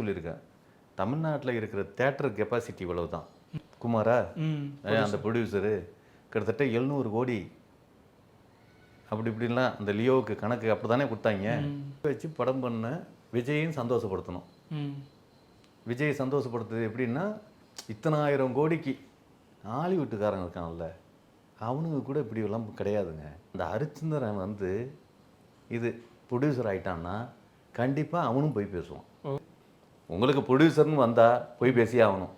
சொல்லியிருக்கேன். தமிழ்நாட்டில் இருக்கிற தேட்டர் கெப்பாசிட்டி இவ்வளவு தான் குமாரா அந்த ப்ரொடியூசரு கிட்டத்தட்ட எழுநூறு கோடி. அப்படி இப்படின்லாம் அந்த லியோவுக்கு கணக்கு அப்படி தானே கொடுத்தாங்க வச்சு படம் பண்ண விஜயையும் சந்தோஷப்படுத்தணும். விஜய் சந்தோஷப்படுத்துறது எப்படின்னா இத்தனாயிரம் கோடிக்கு ஹாலிவுட்டுக்காரங்க இருக்கான்ல. அவனுங்க கூட இப்படி எல்லாம் கிடையாதுங்க. இந்த ஹரிச்சந்திரன் வந்து இது ப்ரொடியூசர் ஆயிட்டான்னா கண்டிப்பாக அவனும் போய் பேசுவான். உங்களுக்கு ப்ரொடியூசர்னு வந்தால் போய் பேசியே ஆகணும்.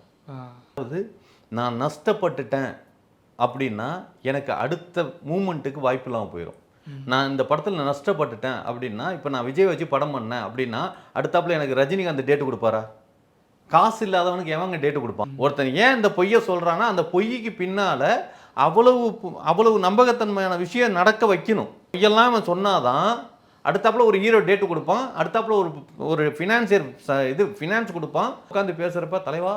அதாவது நான் நஷ்டப்பட்டுட்டேன் அப்படின்னா எனக்கு அடுத்த மூமெண்ட்டுக்கு வாய்ப்பு இல்லாமல் போயிடும் நான் இந்த படத்தில் நான் நஷ்டப்பட்டுட்டேன் அப்படின்னா இப்போ நான் விஜய் வச்சு படம் பண்ணேன் அப்படின்னா அடுத்தாப்புல எனக்கு ரஜினிகாந்த் டேட்டு கொடுப்பாரா? காசு இல்லாதவனுக்கு எவங்க டேட்டு கொடுப்பான்? ஒருத்தன் ஏன் இந்த பொய்யை சொல்றான்னா அந்த பொய்க்கு பின்னால அவ்வளவு அவ்வளவு நம்பகத்தன்மையான விஷயம் நடக்க வைக்கணும். பொய்யெல்லாம் அவன் சொன்னாதான் அடுத்தாப்புல ஒரு ஹீரோ டேட்டு கொடுப்பான். அடுத்தாப்புல ஒரு ஒரு ஃபினான்சியர் இது ஃபினான்ஸ் கொடுப்பான். உட்காந்து பேசுறப்ப தலைவா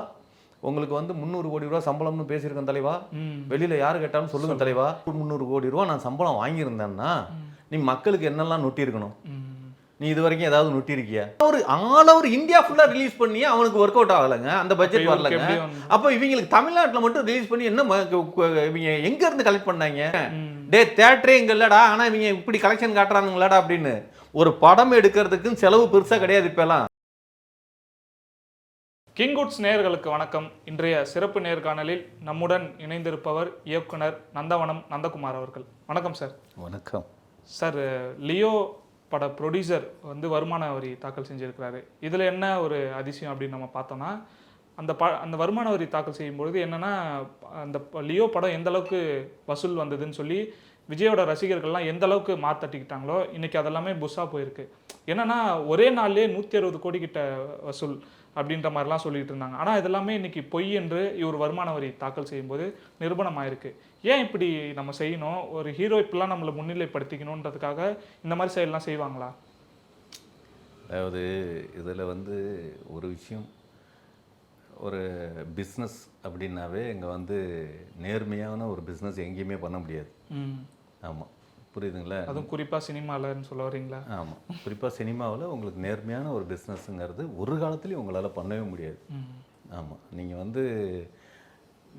உங்களுக்கு வந்து முந்நூறு கோடி ரூபா சம்பளம்னு பேசியிருக்கேன் தலைவா. வெளியில யாரு கேட்டாலும் சொல்லுங்க தலைவா. முந்நூறு கோடி ரூபா நான் சம்பளம் வாங்கியிருந்தேன்னா நீ மக்களுக்கு என்னெல்லாம் நொட்டி இருக்கணும் ம். நீ இது வரைக்கும் ஏதாவது நொட்டி இருக்கியா ஒரு ஆல் ஓவர் இந்தியா ஃபுல்லா ரிலீஸ் பண்ணி அவனுக்கு ஒர்க் அவுட் ஆகலைங்க. அந்த பட்ஜெட் வரலங்க. அப்போ இவங்களுக்கு தமிழ்நாட்டுல மட்டும் ரிலீஸ் பண்ணி என்ன இவங்க எங்க இருந்து கலெக்ட் பண்ணாங்க? டே தேட்டரே இங்க இல்லடா ஆனா இவங்க இப்படி கலெக்ஷன் காட்டுறானுங்களாடா அப்படின்னு. ஒரு படம் எடுக்கிறதுக்கும் செலவு பெருசா கிடையாது இப்பெல்லாம். கிங்குட்ஸ் நேயர்களுக்கு வணக்கம். இன்றைய சிறப்பு நேர்காணலில் நம்முடன் இணைந்திருப்பவர் இயக்குனர் நந்தவனம் நந்தகுமார் அவர்கள். வணக்கம் சார் வணக்கம். சார் லியோ பட ப்ரொடியூசர் வந்து வருமான வரி தாக்கல் செஞ்சிருக்கிறாரு. இதில் என்ன ஒரு அதிசயம் அப்படின்னு நம்ம பார்த்தோம்னா அந்த ப அந்த வருமான வரி தாக்கல் செய்யும்பொழுது என்னென்னா அந்த லியோ படம் எந்த அளவுக்கு வசூல் வந்ததுன்னு சொல்லி விஜயோட ரசிகர்கள்லாம் எந்த அளவுக்கு மாத்தட்டிக்கிட்டாங்களோ இன்னைக்கு அதெல்லாமே புஷ்ஷாக போயிருக்கு. என்னன்னா ஒரே நாள்லேயே நூற்றி அறுபது கோடி கிட்ட வசூல் அப்படின்ற மாதிரிலாம் சொல்லிட்டு இருந்தாங்க. ஆனால் இதெல்லாமே இன்னைக்கு பொய் என்று இவர் வருமான வரி தாக்கல் செய்யும்போது நிரூபணம் ஆயிருக்கு ஏன் இப்படி நம்ம செய்யணும்? ஒரு ஹீரோ இப்படிலாம் நம்மளை முன்னிலைப்படுத்திக்கணுன்றதுக்காக இந்த மாதிரி செயல்லாம் செய்வாங்களா? அதாவது இதில் வந்து ஒரு விஷயம் ஒரு பிஸ்னஸ் அப்படின்னாவே இங்கே வந்து நேர்மையான ஒரு பிஸ்னஸ் எங்கேயுமே பண்ண முடியாது. ஆமாம் புரியுதுங்களா? அதுவும் குறிப்பாக சினிமாலன்னு சொல்ல வரீங்களா? ஆமாம் குறிப்பாக சினிமாவில் உங்களுக்கு நேர்மையான ஒரு பிஸ்னஸ்ங்கிறது ஒரு காலத்துலேயும் உங்களால் பண்ணவே முடியாது. ஆமாம் நீங்கள் வந்து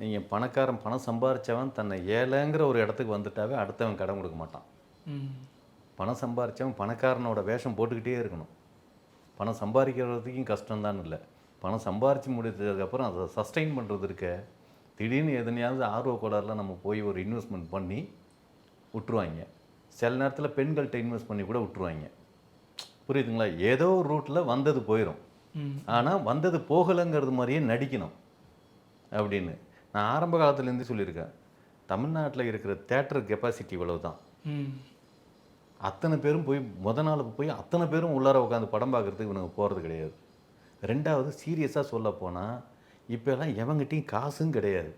நீங்கள் பணக்காரன் பணம் சம்பாரிச்சவன் தன்னை ஏழைங்கிற ஒரு இடத்துக்கு வந்துட்டாவே அடுத்தவன் கடன் கொடுக்க மாட்டான். பணம் சம்பாரிச்சவன் பணக்காரனோட வேஷம் போட்டுக்கிட்டே இருக்கணும். பணம் சம்பாதிக்கிறதுக்கும் கஷ்டம்தான் இல்லை. பணம் சம்பாரித்து முடிச்சதுக்கப்புறம் அதை சஸ்டெயின் பண்ணுறது இருக்க திடீர்னு எதனையாவது ஆர்வ கோளாறுல நம்ம போய் ஒரு இன்வெஸ்ட்மெண்ட் பண்ணி விட்டுருவாங்க. சில நேரத்தில் பெண்கள்கிட்ட இன்வெஸ்ட் பண்ணி கூட விட்டுருவாங்க. புரியுதுங்களா? ஏதோ ஒரு ரூட்டில் வந்தது போயிடும் ஆனால் வந்தது போகலைங்கிறது மாதிரியே நடிக்கணும் அப்படின்னு. நான் ஆரம்ப காலத்துலேருந்து சொல்லியிருக்கேன். தமிழ்நாட்டில் இருக்கிற தேட்டர் கெப்பாசிட்டி இவ்வளவு தான் அத்தனை பேரும் போய் முத நாள் போய் அத்தனை பேரும் உள்ளார உட்காந்து படம் பார்க்குறதுக்கு இவனுங்க போகிறது கிடையாது. ரெண்டாவது சீரியஸாக சொல்ல போனால் இப்போல்லாம் எவங்கிட்டையும் காசும் கிடையாது.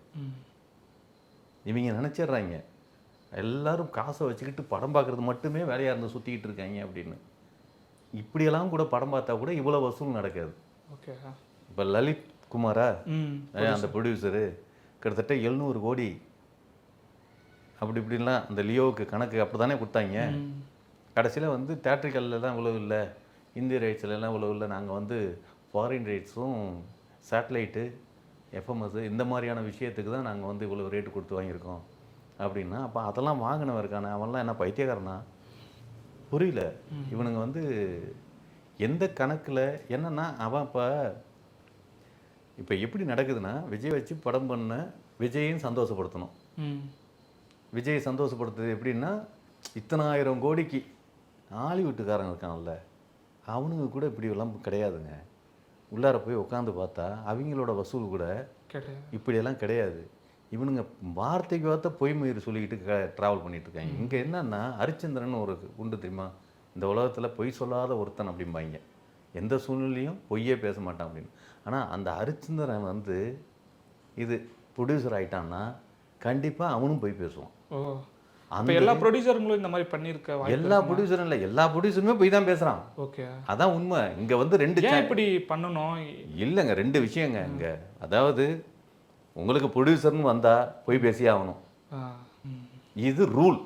இவங்க நினச்சிடுறாங்க எல்லாரும் காசை வச்சுக்கிட்டு படம் பார்க்குறது மட்டுமே வேலையாக இருந்து சுற்றிக்கிட்டு இருக்காங்க அப்படின்னு. இப்படியெல்லாம் கூட படம் பார்த்தா கூட இவ்வளோ வசூல் நடக்காது. ஓகே. இப்போ லலித் குமாரா? அந்த ப்ரொடியூசரு கிட்டத்தட்ட எழுநூறு கோடி. அப்படி இப்படின்லாம் அந்த லியோவுக்கு கணக்கு அப்படி தானே கொடுத்தாங்க கடைசியில் வந்து தேட்ரிக்கல்லாம் இவ்வளோ இல்லை இந்திய ரைட்ஸ்லாம் இவ்வளோ இல்லை நாங்கள் வந்து ஃபாரின் ரைட்ஸும் சேட்டலைட்டு எஃப்எம்எஸ் இந்த மாதிரியான விஷயத்துக்கு தான் நாங்கள் வந்து இவ்வளோ ரேட்டு கொடுத்து வாங்கியிருக்கோம். அப்படின்னா அப்போ அதெல்லாம் வாங்கினவன் இருக்கானே அவன்லாம் என்ன பைத்தியக்காரனா? புரியல. இவனுங்க வந்து எந்த கணக்கில் என்னன்னா அவன் இப்போ இப்போ எப்படி நடக்குதுன்னா விஜய் வச்சு படம் பண்ண விஜயையும் சந்தோஷப்படுத்தணும். விஜய் சந்தோஷப்படுத்துறது எப்படின்னா இத்தனாயிரம் கோடிக்கு ஹாலிவுட்டுக்காரங்க இருக்கான்ல அவனுங்க கூட இப்படி எல்லாம் கிடையாதுங்க. உள்ளார போய் உட்காந்து பார்த்தா அவங்களோட வசூல் கூட இப்படியெல்லாம் கிடையாது. இவனுங்க வார்த்தைக்கு வார்த்தை பொய் மயிர் சொல்லிக்கிட்டு ட்ராவல் பண்ணிட்டு இருக்காங்க. இங்கே என்னன்னா ஹரிச்சந்திரன் ஒரு உண்டு தெரியுமா? இந்த உலகத்தில் பொய் சொல்லாத ஒருத்தன் அப்படிம்பாங்க. எந்த சூழ்நிலையும் பொய்யே பேச மாட்டான் அப்படின்னு. ஆனால் அந்த ஹரிச்சந்திரன் வந்து இது ப்ரொடியூசர் ஆயிட்டான்னா கண்டிப்பாக அவனும் பொய் பேசுவான். அந்த எல்லா ப்ரொடியூசர்களும் இந்த மாதிரி பண்ணியிருக்க எல்லா ப்ரொடியூசரும் இல்லை எல்லா ப்ரொடியூசருமே பொய் தான் பேசுகிறான் ஓகே. அதான் உண்மை. இங்கே வந்து ரெண்டு இப்படி பண்ணணும்? இல்லைங்க ரெண்டு விஷயங்க இங்கே. அதாவது உங்களுக்கு ப்ரொடியூசர்னு வந்தால் பொய் பேசியே ஆகணும். இது ரூல்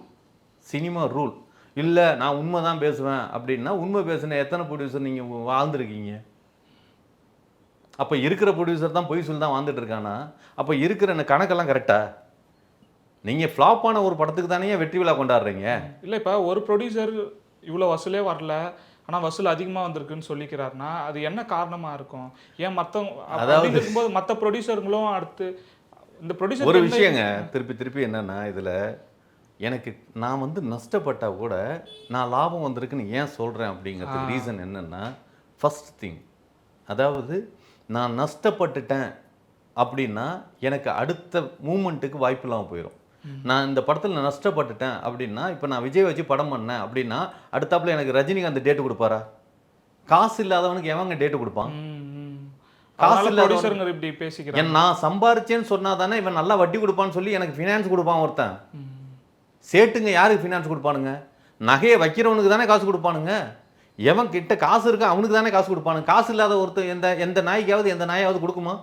சினிமா ரூல் இல்லை நான் உண்மை தான் பேசுவேன் அப்படின்னா உண்மை பேசுன எத்தனை ப்ரொடியூசர் நீங்கள் வாழ்ந்துருக்கீங்க? அப்போ இருக்கிற ப்ரொடியூசர் தான் பொய் சொல்லி தான் வாழ்ந்துட்டு இருக்கானா? அப்போ இருக்கிற கணக்கெல்லாம் கரெக்டா நீங்கள் ஃப்ளாப் ஆன ஒரு படத்துக்கு தானே வெற்றி விழா கொண்டாடுறீங்க? இல்லை இப்போ ஒரு ப்ரொடியூசர் இவ்வளோ வசூலே வரல. ஆனால் வசூல் அதிகமாக வந்திருக்குன்னு சொல்லிக்கிறாருன்னா அது என்ன காரணமாக இருக்கும்? ஏன் மற்றவங்க அதாவது இருக்கும்போது மற்ற ப்ரொடியூசருங்களும் அடுத்து இந்த ப்ரொடியூசர் ஒரு விஷயங்க திருப்பி திருப்பி என்னன்னா இதில் எனக்கு நான் வந்து நஷ்டப்பட்டா கூட நான் லாபம் வந்திருக்குன்னு ஏன் சொல்கிறேன் அப்படிங்கிறதுக்கு ரீசன் என்னன்னா ஃபர்ஸ்ட் திங் அதாவது நான் நஷ்டப்பட்டுட்டேன் அப்படின்னா எனக்கு அடுத்த மூமெண்ட்டுக்கு வாய்ப்பு இல்லாமல் போயிடும் நான் இந்த படத்தில் நஷ்டப்பட்டுட்டேன் அப்படின்னா இப்போ நான் விஜய் வச்சு படம் பண்ணேன் அப்படின்னா அடுத்தாப்புல எனக்கு ரஜினிகாந்த் டேட்டு கொடுப்பாரா? காசு இல்லாதவனுக்கு எவங்க டேட்டு கொடுப்பான்? காசு ப்ரொடியூசருங்க இப்படி பேசிக்கிறாங்க. என் நான் சம்பாரிச்சேன்னு சொன்னா தானே இவன் நல்லா வட்டி கொடுப்பான்னு சொல்லி எனக்கு ஃபினான்ஸ் கொடுப்பான் ஒருத்தன். சேட்டுங்க யாருக்கு ஃபினான்ஸ் கொடுப்பானுங்க? நகையை வைக்கிறவனுக்கு தானே காசு கொடுப்பானுங்க? எவன் கிட்ட காசு இருக்கா அவனுக்கு தானே காசு கொடுப்பானுங்க? காசு இல்லாத ஒருத்தன் எந்த எந்த நாய்க்காவது எந்த நாயாவது கொடுக்குமா?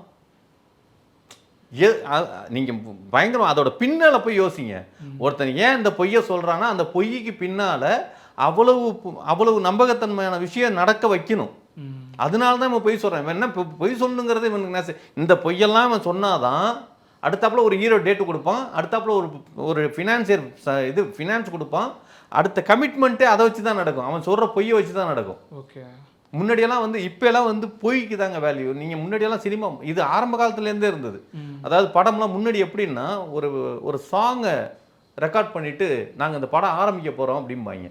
ஏ அ- நீங்க பயங்கரம் அதோட பின்னால போய் யோசிங்க. ஒருத்தன் ஏன் இந்த பொய்யை சொல்றான்னா அந்த பொய்க்கு பின்னால அவ்வளவு அவ்வளவு நம்பகத்தன்மையான விஷயம் நடக்க வைக்கணும். அதனால தான் இவன் பொய் சொல்றான். இவன் என்ன பொய் சொல்லணுங்கிறது இவனுக்கு நெச- இந்த பொய்யெல்லாம் இவன் சொன்னாதான் அடுத்தாப்புல ஒரு ஹீரோ டேட்டு கொடுப்பான் அடுத்தாப்புல ஒரு ஒரு ஃபினான்சியர் இது ஃபினான்ஸ் கொடுப்பான் அடுத்த கமிட்மெண்ட்டே அதை வச்சு தான் நடக்கும். அவன் சொல்ற பொய்யை வச்சு தான் நடக்கும். ஓகே. முன்னாடியெல்லாம் வந்து இப்போலாம் வந்து பொய்க்கு தாங்க வேல்யூ நீங்கள் முன்னாடியெல்லாம் சினிமா இது ஆரம்ப காலத்துலேருந்தே இருந்தது. அதாவது படம்லாம் முன்னாடி எப்படின்னா ஒரு ஒரு சாங்கை ரெக்கார்ட் பண்ணிட்டு நாங்கள் இந்த படம் ஆரம்பிக்க போகிறோம் அப்படிம்பாங்க.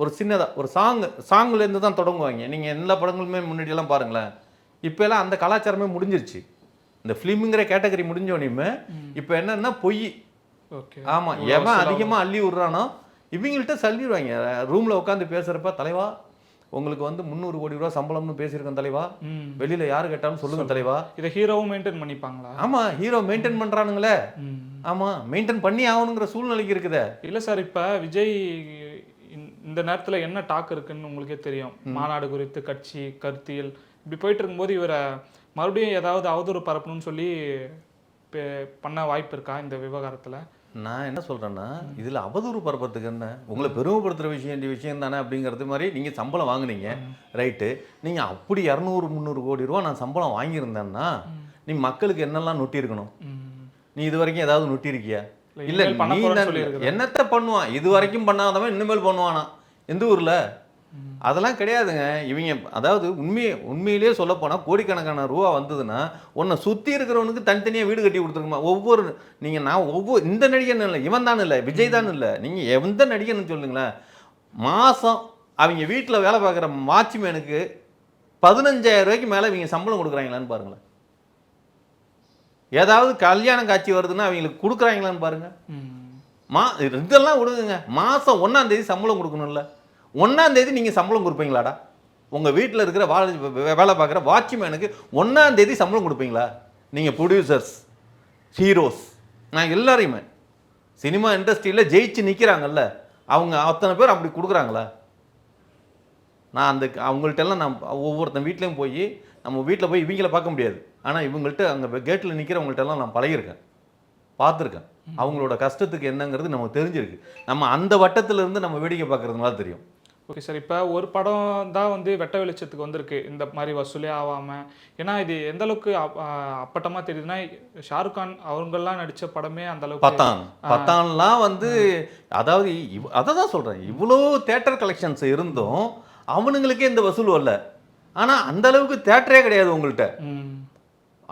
ஒரு சின்னதாக ஒரு சாங் சாங்லேருந்து தான் தொடங்குவாங்க. நீங்கள் எல்லா படங்களுமே முன்னாடியெல்லாம் பாருங்களேன். இப்போலாம் அந்த கலாச்சாரமே முடிஞ்சிருச்சு. இந்த ஃபிலிமுங்கிற கேட்டகரி முடிஞ்சோடனே இப்போ என்னன்னா பொய். ஓகே. ஆமாம் எவன் அதிகமாக அள்ளி விட்றானோ இவங்கள்ட்ட தள்ளிடுவாங்க ரூமில் உட்காந்து பேசுகிறப்ப தலைவா உங்களுக்கு வந்து முந்நூறு கோடி ரூபா சம்பளம்னு பேசியிருக்கேன் தலைவா. வெளியில் யார் கேட்டாலும் சொல்லுங்க தலைவா. இதை ஹீரோவும் மெயின்டைன் பண்ணிப்பாங்களா? ஆமாம் ஹீரோ மெயின்டைன் பண்ணுறானுங்களே ம். ஆமாம் மெயின்டைன் பண்ணி ஆகணுங்கிற சூழ்நிலைக்கு இருக்குதே. இல்லை சார் இப்போ விஜய் இந்த- நேரத்தில் என்ன டாக் இருக்குன்னு உங்களுக்கே தெரியும். மாநாடு குறித்து கட்சி கருத்தியல் இப்படி போயிட்டு இருக்கும்போது இவரை மறுபடியும் ஏதாவது அவதூறு பரப்பணும்னு சொல்லி பண்ண வாய்ப்பு இருக்கா இந்த விவகாரத்தில்? நான் என்ன சொல்கிறேன்னா இதில் அவதூறு பரப்புறதுக்கு என்ன? உங்களை பெருமைப்படுத்துகிற விஷயம் இந்த விஷயம் தானே அப்படிங்கிறது மாதிரி நீங்கள் சம்பளம் வாங்குனீங்க ரைட்டு. நீங்கள் அப்படி இரநூறு முந்நூறு கோடி ரூபா நான் சம்பளம் வாங்கியிருந்தேன்னா நீ மக்களுக்கு என்னெல்லாம் நொட்டியிருக்கணும்? நீ இது வரைக்கும் ஏதாவது நொட்டியிருக்கியா? இல்ல, நீ. என்னத்த பண்ணுவான்? இது வரைக்கும் பண்ணாதவன் இனிமேல் பண்ணுவானா? எந்த ஊர்ல? அதெல்லாம் கிடையாதுங்க. இவங்க அதாவது உண்மையை உண்மையிலேயே சொல்ல போனா கோடிக்கணக்கான ரூபா வந்ததுன்னா உன்னை சுத்தி இருக்கிறவனுக்கு தனித்தனியா வீடு கட்டி கொடுத்துருக்குமா? ஒவ்வொரு நீங்க நான் ஒவ்வொரு இந்த நடிகன் இல்லை இவன் தான் இல்லை விஜய் தான் இல்லை. நீங்க எந்த நடிகன்னு சொல்லுங்களேன். மாசம் அவங்க வீட்டுல வேலை பார்க்குற வாட்ச்மேனுக்கு பதினஞ்சாயிரம் ரூபாய்க்கு மேல இவங்க சம்பளம் கொடுக்குறாங்களான்னு பாருங்களேன். ஏதாவது கல்யாணம் காட்சி வருதுன்னா அவங்களுக்கு கொடுக்குறாங்களான்னு பாருங்க. மா. இதெல்லாம் விடுங்க மாதம் ஒன்றாம் தேதி சம்பளம் கொடுக்கணும்ல. ஒன்றாந்தேதி நீங்கள் சம்பளம் கொடுப்பீங்களாடா? உங்கள் வீட்டில் இருக்கிற வா வேலை பார்க்குற வாட்ச்மேனுக்கு ஒன்றாந்தேதி சம்பளம் கொடுப்பீங்களா? நீங்கள் ப்ரொடியூசர்ஸ் ஹீரோஸ் நான் எல்லாரையுமே. சினிமா இண்டஸ்ட்ரியில் ஜெயிச்சு நிற்கிறாங்கல்ல அவங்க அத்தனை பேர் அப்படி கொடுக்குறாங்களா? நான் அந்த அவங்கள்ட்ட எல்லாம் நான் ஒவ்வொருத்தன் வீட்லேயும் போய் நம்ம வீட்டில் போய் இவங்கள பார்க்க முடியாது. ஆனால் இவங்கள்ட்ட அங்கே கேட்டில் நிற்கிறவங்கள்ட்டெல்லாம் நான் பழகியிருக்கேன். பார்த்துருக்கேன். அவங்களோட கஷ்டத்துக்கு என்னங்கிறது நமக்கு தெரிஞ்சிருக்கு. நம்ம அந்த வட்டத்திலேருந்து நம்ம வேடிக்கை பார்க்குறதுனால தெரியும். ஓகே சார் இப்போ ஒரு படம் தான் வந்து வெட்ட வெளிச்சத்துக்கு வந்திருக்கு. இந்த மாதிரி வசூலே ஆகாமல் ஏன்னா இது எந்த அளவுக்கு அப்- ஆ, அப்பட்டமா தெரியுதுன்னா ஷாருக் கான் அவங்கெல்லாம் நடிச்ச படமே அந்த அளவுக்கு பத்தான். பத்தான்லாம் வந்து அதாவது இவ் அதை தான் சொல்கிறேன் இவ்வளோ தேட்டர் கலெக்ஷன்ஸ் இருந்தும் அவனுங்களுக்கே இந்த வசூல் வரல. ஆனால் அந்த அளவுக்கு தேட்டரே கிடையாது உங்கள்கிட்ட.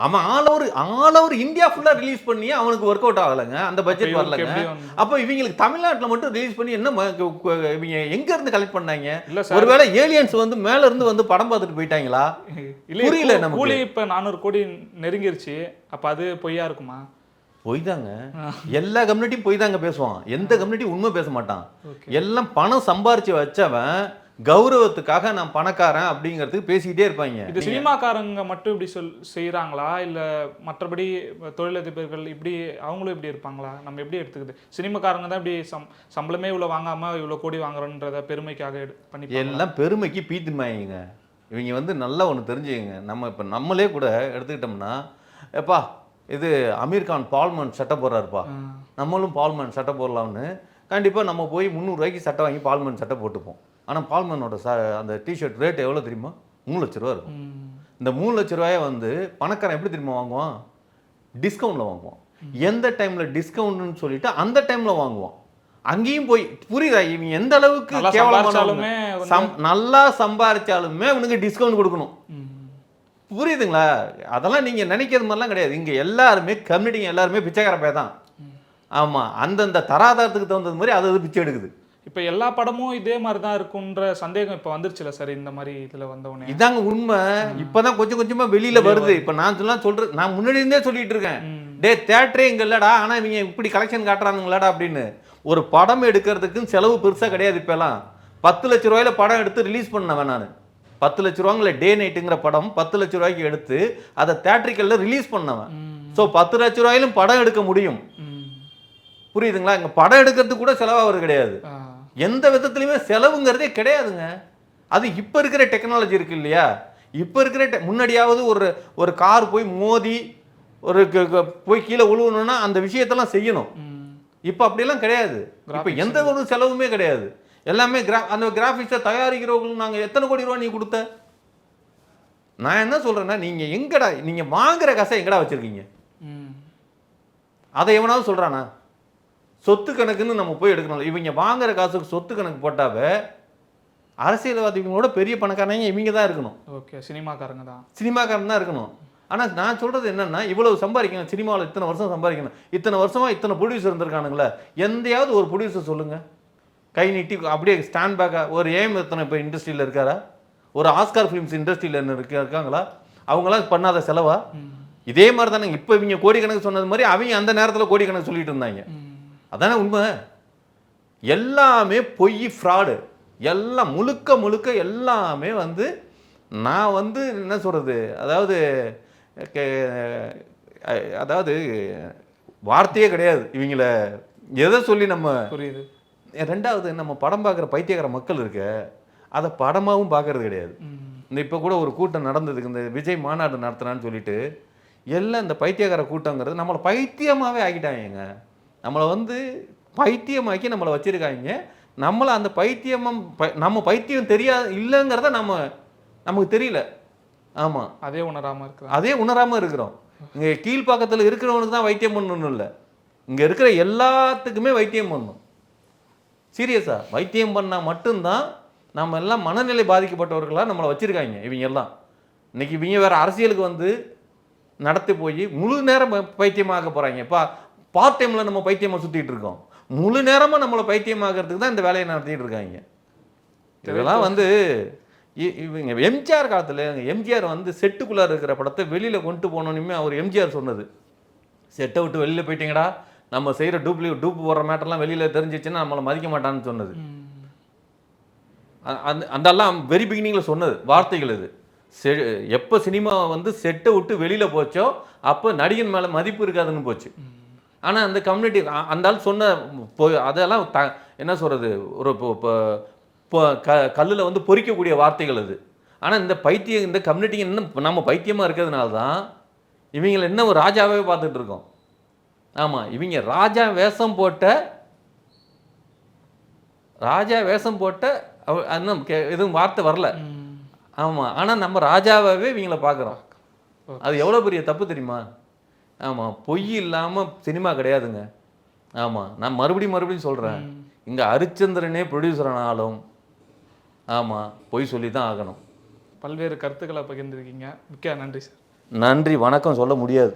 அவன் all over all over India ஃபுல்லாக ரிலீஸ் பண்ணி அவனுக்கு ஒர்க் அவுட் ஆகலைங்க. அந்த பட்ஜெட் வரலங்க. அப்போ இவங்களுக்கு தமிழ்நாட்டில் மட்டும் ரிலீஸ் பண்ணி என்ன இவங்க எங்க இருந்து கலெக்ட் பண்ணாங்க? ஒருவேளை ஏலியன்ஸ் வந்து மேல இருந்து வந்து படம் பார்த்துட்டு போயிட்டாங்களா? இல்ல புரியல நமக்கு. கூலி இப்போ நானூறு கோடி நெருங்கிருச்சு. அப்போ அது பொய்யா இருக்குமா? பொய் தாங்க எல்லா கம்யூனிட்டியும் பொய் தாங்க பேசுவான். எந்த கம்யூனிட்டி உண்மை பேச மாட்டான். எல்லாம் பணம் சம்பாரிச்சு வச்சவன் கௌரவத்துக்காக நான் பணக்காரன் அப்படிங்கிறதுக்கு பேசிக்கிட்டே இருப்பாங்க. இது சினிமாக்காரங்க மட்டும் இப்படி சொல் செய்கிறாங்களா இல்லை மற்றபடி தொழிலதிபர்கள் இப்படி அவங்களும் இப்படி இருப்பாங்களா? நம்ம எப்படி எடுத்துக்குது சினிமாக்காரங்க தான் இப்படி சம் சம்பளமே இவ்வளோ வாங்காமல் இவ்வளோ கோடி வாங்குறோன்றத பெருமைக்காக பண்ணி எல்லாம் பெருமைக்கு பீத்துமாயிங்க இவங்க வந்து நல்லா ஒன்று தெரிஞ்சுக்கங்க. நம்ம இப்போ நம்மளே கூட எடுத்துக்கிட்டோம்னா எப்பா இது அமீர் கான் பால்மன் சட்டை போடுறாருப்பா. நம்மளும் பால்மன் சட்டை போடலாம்னு. கண்டிப்பாக நம்ம போய் முந்நூறுரூவாய்க்கு சட்டை வாங்கி பால்மன் சட்டை போட்டுப்போம். ஆனால் பால்மனோட ச அந்த டிஷர்ட் ரேட் எவ்வளோ தெரியுமா? மூணு லட்ச ரூபா இருக்கும். இந்த மூணு லட்ச ரூபாயை வந்து பணக்காரன் எப்படி திரும்ப வாங்குவான்? டிஸ்கவுண்ட்ல வாங்குவான். எந்த டைம்ல டிஸ்கவுண்ட்னு சொல்லிட்டு அந்த டைம்ல வாங்குவான். அங்கேயும் போய் புரியுதா? இவன் எந்த அளவுக்கு சம் நல்லா சம்பாரிச்சாலுமே அவனுக்கு டிஸ்கவுண்ட் கொடுக்கணும். புரியுதுங்களா? அதெல்லாம் நீங்க நினைக்கிறது மாதிரிலாம் கிடையாது. இங்க எல்லாருமே கம்யூனிட்டிங்க எல்லாருமே பிச்சைக்கார பையன் தான். ஆமா. அந்தந்த தராதரத்துக்கு தகுந்தது மாதிரி அது அது பிச்சை எடுக்குது. இப்போ எல்லா படமும் இதே மாதிரி தான் இருக்குன்ற சந்தேகம் இப்போ வந்துருச்சுல சார் இந்த மாதிரி இதுல வந்தவொடனே? இதாங்க உண்மை. இப்பதான் கொஞ்சம் கொஞ்சமா வெளியில வருது. இப்ப நான் சொல்லலாம் சொல்றேன் நான் முன்னாடி இருந்தே சொல்லிட்டு இருக்கேன். டே தேட்டரே இங்க இல்லடா. ஆனா இவங்க இப்படி கலெக்ஷன் காட்டுறானுங்களாடா அப்படின்னு. ஒரு படம் எடுக்கிறதுக்கு செலவு பெருசா கிடையாது இப்பெல்லாம். பத்து லட்ச ரூபாயில படம் எடுத்து ரிலீஸ் பண்ணவன் நான். பத்து லட்ச ரூபாங்கள டே நைட்டுங்கிற படம் பத்து லட்ச ரூபாய்க்கு எடுத்து அதை தேட்டரிக்கல்ல ரிலீஸ் பண்ணவன். ஸோ பத்து லட்ச ரூபாயிலும் படம் எடுக்க முடியும். புரியுதுங்களா? இங்க படம் எடுக்கிறதுக்கு கூட செலவாகிறது கிடையாது. எந்த விதத்துலையுமே செலவுங்கிறதே கிடையாதுங்க. அது இப்போ இருக்கிற டெக்னாலஜி இருக்கு இல்லையா? இப்போ இருக்கிற டெ- முன்னாடியாவது ஒரு ஒரு கார் போய் மோதி ஒரு போய் கீழே உழுவணும்னா அந்த விஷயத்தெல்லாம் செய்யணும். இப்போ அப்படியெல்லாம் கிடையாது. இப்போ எந்த ஒரு செலவுமே கிடையாது. எல்லாமே கிரா அந்த கிராஃபிக்ஸை தயாரிக்கிறவங்களுக்கு நாங்கள் எத்தனை கோடி ரூபா நீ கொடுத்த? நான் என்ன சொல்றேன்னா நீங்க எங்கடா நீங்க வாங்குற காசை எங்கடா வச்சிருக்கீங்க. அதை எவனாவது சொல்றானா? சொத்து கணக்குன்னு நம்ம போய் எடுக்கணும் இவங்க வாங்குற காசுக்கு சொத்து கணக்கு போட்டாவே அரசியல்வாதிகளோட பெரிய பணக்காரங்க இவங்க தான் இருக்கணும். ஓகே சினிமாக்காரங்க தான். சினிமாக்காரன் தான் இருக்கணும். ஆனால் நான் சொல்றது என்னன்னா இவ்வளவு சம்பாதிக்கணும். சினிமாவில் இத்தனை வருஷம் சம்பாதிக்கணும். இத்தனை வருஷமா இத்தனை ப்ரொடியூசர் இருந்திருக்கானுங்களே எந்தையாவது ஒரு ப்ரொடியூசர் சொல்லுங்க. கை நீட்டி அப்படியே ஸ்டாண்ட் பேக்காக ஒரு ஏம் எத்தனை இப்போ இண்டஸ்ட்ரியில் இருக்காரா? ஒரு ஆஸ்கார் ஃபிலிம்ஸ் இண்டஸ்ட்ரியில் என்ன இருக்க இருக்காங்களா? அவங்களாம் பண்ணாத செலவா. இதே மாதிரி தானே இப்போ இவங்க கோடிக்கணக்கு சொன்னது மாதிரி அவங்க அந்த நேரத்தில் கோடிக்கணக்கு சொல்லிட்டு இருந்தாங்க. அதானே உண்மை? எல்லாமே பொய் ஃப்ராடு எல்லாம் முழுக்க முழுக்க எல்லாமே வந்து நான் வந்து என்ன சொல்கிறது அதாவது அதாவது வார்த்தையே கிடையாது இவங்கள. எதை சொல்லி நம்ம புரியுது. ரெண்டாவது நம்ம படம் பார்க்குற பைத்தியக்கார மக்கள் இருக்க அதை படமாகவும் பார்க்கறது கிடையாது. இந்த இப்போ கூட ஒரு கூட்டம் நடந்ததுக்கு இந்த விஜய் மாநாடு நடத்துனான்னு சொல்லிட்டு எல்லாம் இந்த பைத்தியக்கார கூட்டங்கிறது நம்மளை பைத்தியமாகவே ஆக்கிட்டாங்க நம்மளை வந்து பைத்தியமாக்கி நம்மளை வச்சிருக்காங்க. நம்மளை அந்த பைத்தியமும் நம்ம பைத்தியம் தெரியாது இல்லைங்கிறத நம்ம நமக்கு தெரியல. ஆமாம் அதே உணராம இருக்கிறாங்க அதே உணராமல் இருக்கிறோம். இங்கே கீழ்ப்பாக்கத்தில் இருக்கிறவனுக்கு தான் வைத்தியம் பண்ணணும் இல்லை. இங்கே இருக்கிற எல்லாத்துக்குமே வைத்தியம் பண்ணணும். சீரியஸா? வைத்தியம் பண்ணால் மட்டும்தான் நம்ம எல்லாம் மனநிலை பாதிக்கப்பட்டவர்களாக நம்மளை வச்சுருக்காங்க இவங்க எல்லாம். இன்னைக்கு இவங்க வேற அரசியலுக்கு வந்து நடத்தி போய் முழு நேரம் பைத்தியமாக போகிறாங்க இப்போ பார்ட் டைமில் நம்ம பைத்தியமாக சுற்றிட்டு இருக்கோம். முழு நேரமாக நம்மளை பைத்தியமாகறதுக்கு தான் இந்த வேலையை நடத்திட்டு இருக்காங்க. இதெல்லாம் வந்து இ- இவங்க எம்ஜிஆர் காலத்தில் எம்ஜிஆர் வந்து செட்டுக்குள்ளே இருக்கிற படத்தை வெளியில் கொண்டு போனோன்னுமே அவர் எம்ஜிஆர் சொன்னது. செட்டை விட்டு வெளியில் போயிட்டீங்கடா நம்ம செய்கிற டூப்ளி டூப் போடுற மேட்டர்லாம் வெளியில் தெரிஞ்சிச்சுன்னா நம்மளை மதிக்க மாட்டான்னு சொன்னது. அந்த அந்தெல்லாம் வெரி பிகினிங்கில் சொன்னது வார்த்தைகள் இது. செ எப்போ சினிமா வந்து செட்டை விட்டு வெளியில் போச்சோ அப்போ நடிகன் மேலே மதிப்பு இருக்காதுன்னு போச்சு. ஆனால் அந்த கம்யூனிட்டி அந்த ஆள் சொன்ன அதெல்லாம் த என்ன சொல்கிறது ஒரு இப்போ- க கல்லில் வந்து பொறிக்கக்கூடிய வார்த்தைகள் அது. ஆனால் இந்த பைத்தியம் இந்த கம்யூனிட்டி இன்னும் நம்ம பைத்தியமாக இருக்கிறதுனால தான் இவங்களை என்ன ஒரு ராஜாவே பார்த்துட்டு இருக்கோம் ஆமாம் இவங்க ராஜா வேஷம் போட்ட ராஜா வேஷம் போட்ட அவ- இன்னும் கே- எதுவும் வார்த்தை வரல. ஆமாம் ஆனால் நம்ம ராஜாவாகவே இவங்கள பார்க்குறோம். அது எவ்வளோ பெரிய தப்பு தெரியுமா? ஆமாம் பொய் இல்லாமல் சினிமா கிடையாதுங்க. ஆமாம் நான் மறுபடியும் மறுபடியும் சொல்கிறேன் இங்கே ஹரிச்சந்திரனே ப்ரொடியூசர் ஆனாலும் ஆமாம் பொய் சொல்லி தான் ஆகணும். பல்வேறு கருத்துக்களை பகிர்ந்திருக்கீங்க. மிக்க நன்றி சார். நன்றி வணக்கம் சொல்ல முடியாது.